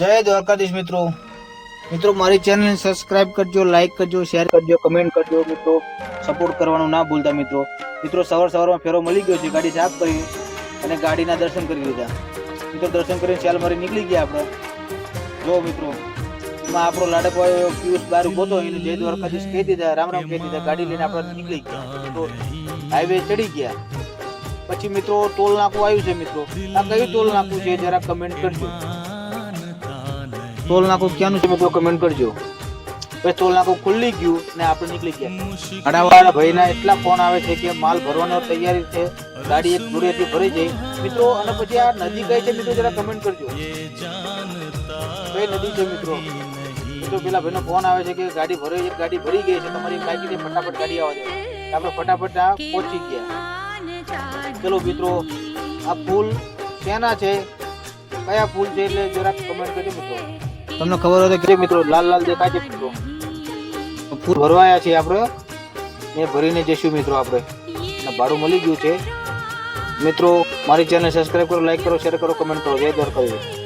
જય દ્વારકાધીશ મિત્રો. મિત્રો, મારી ચેનલ સબસ્ક્રાઇબ કરજો લાઇક કરજો શેર કરજો કમેન્ટ કરજો મિત્રો. સપોર્ટ કરવાનું ના ભૂલતા મિત્રો. મિત્રો, સવાર સવારમાં ફેરો મળી ગયો છે, ગાડી સાફ કરી અને ગાડીના દર્શન કરી લીધા. મિત્રો, દર્શન કરીને ચાલ મારી નીકળી ગયા આપણે. જો મિત્રો, એમાં આપણો લાડકો પિયુષ બાર ઊભો એને જય દ્વારકાધીશ કહી દીધા, રામ રામ કહી દીધા, ગાડી લઈને આપણે નીકળી ગયા. હાઈવે ચડી ગયા. પછી મિત્રો, ટોલ નાકું આવ્યું છે મિત્રો. આ કયું ટોલ નાકું છે, જરા કમેન્ટ કરજો. ટોલ નાકું ક્યાંનું છે મિત્રો કમેન્ટ કરજો. પછી ટોલ નાકું ખુલ્લી ગયું ને આપણે નીકળી ગયા. ઘણાવાળા ભાઈના એટલા ફોન આવે છે કે માલ ભરવાનો તૈયારી છે, ગાડી એક દૂરેથી ભરી જાય. મિત્રો, અને પછી આ નદી કઈ છે મિત્રો, જરા કમેન્ટ કરજો. કઈ નદી છે મિત્રો? મિત્રો, પેલા ભાઈનો ફોન આવે છે કે ગાડી ભરી ગાડી ભરી ગઈ છે, તમારી કાકી ફટાફટ ગાડી આવવા દે આપણે ફટાફટ આ પહોંચી ગયા. ચલો મિત્રો, આ પુલ શેના છે? કયા પુલ છે એટલે જરાક કમેન્ટ કરજો મિત્રો. તમને ખબર હોય તો કે મિત્રો, લાલ લાલ દેખાય છે મિત્રો. ફૂલ ભરવાયા છે આપણે. એ ભરીને જઈશું મિત્રો આપણે. અને ભાડું મળી ગયું છે. મિત્રો, મારી ચેનલ સબસ્ક્રાઇબ કરો લાઈક કરો શેર કરો કમેન્ટ કરો. જય દ્વારકાધીશ.